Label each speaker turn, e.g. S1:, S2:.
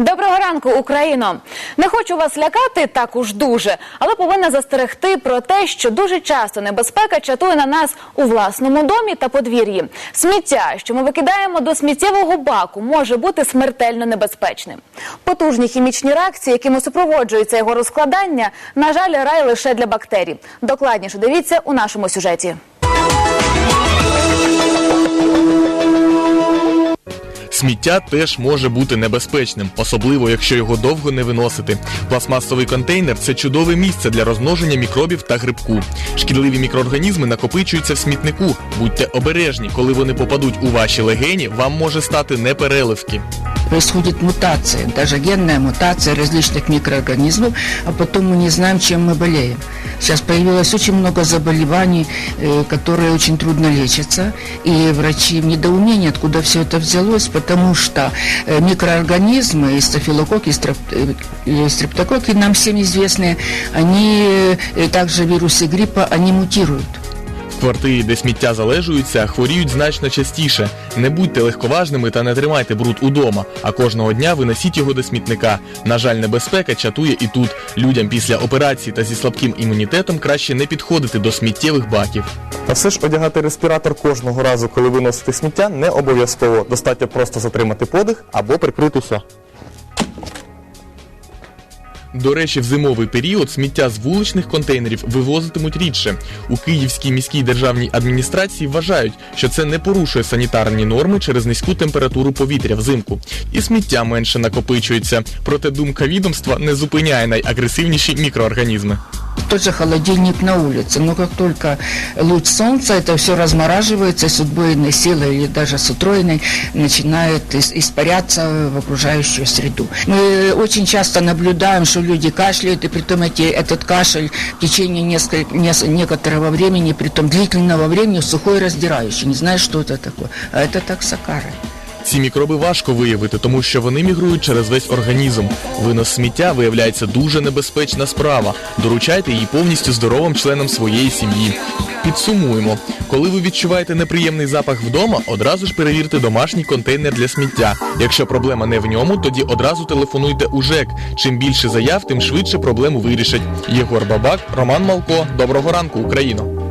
S1: Доброго ранку, Україно! Не хочу вас лякати так уж дуже, але повинна застерегти про те, що дуже часто небезпека чатує на нас у власному домі та подвір'ї. Сміття, що ми викидаємо до сміттєвого баку, може бути смертельно небезпечним. Потужні хімічні реакції, якими супроводжується його розкладання, на жаль, рай лише для бактерій. Докладніше дивіться у нашому сюжеті.
S2: Сміття теж може бути небезпечним, особливо якщо його довго не виносити. Пластмасовий контейнер це чудове місце для розмноження мікробів та грибку. Шкідливі мікроорганізми накопичуються в смітнику. Будьте обережні, коли вони попадуть у ваші легені, вам може стати непереливки
S3: происходит мутация, даже генная мутация различных микроорганизмов, а потом мы не знаем, чем мы болеем. Сейчас появилось очень много заболеваний, э, которые очень трудно лечатся, и врачи в недоумении, откуда все это взялось, потому что э, микроорганизмы, и стафилококки, и строп- э, и стрептококки, нам всем известные, они, э, также вирусы гриппа, они мутируют.
S2: В квартирі, де сміття залежуються, хворіють значно частіше. Не будьте легковажними та не тримайте бруд удома, а кожного дня виносіть його до смітника. На жаль, небезпека чатує і тут. Людям після операції та зі слабким імунітетом краще не підходити до сміттєвих баків.
S4: Та все ж одягати респіратор кожного разу, коли ви носите сміття, не обов'язково. Достатньо просто затримати подих або прикритися.
S2: До речі, в зимовий період сміття з вуличних контейнерів вивозитимуть рідше. У Київській міській державній адміністрації вважають, що це не порушує санітарні норми через низьку температуру повітря взимку. І сміття менше накопичується. Проте думка відомства не зупиняє найагресивніші мікроорганізми.
S3: Тот же холодильник на улице, но как только луч солнца, это все размораживается, с удвоенной силой или даже с утроенной начинает испаряться в окружающую среду. Мы очень часто наблюдаем, что люди кашляют, и притом эти, этот кашель в течение несколь- нес- некоторого времени, притом длительного времени, сухой и раздирающий, не знаешь, что это такое. А это таксокары.
S2: Ці мікроби важко виявити, тому що вони мігрують через весь організм. Винос сміття виявляється дуже небезпечна справа. Доручайте її повністю здоровим членам своєї сім'ї. Підсумуємо, коли ви відчуваєте неприємний запах вдома, одразу ж перевірте домашній контейнер для сміття. Якщо проблема не в ньому, тоді одразу телефонуйте у ЖЕК. Чим більше заяв, тим швидше проблему вирішать. Єгор Бабак, Роман Малко. Доброго ранку, Україно!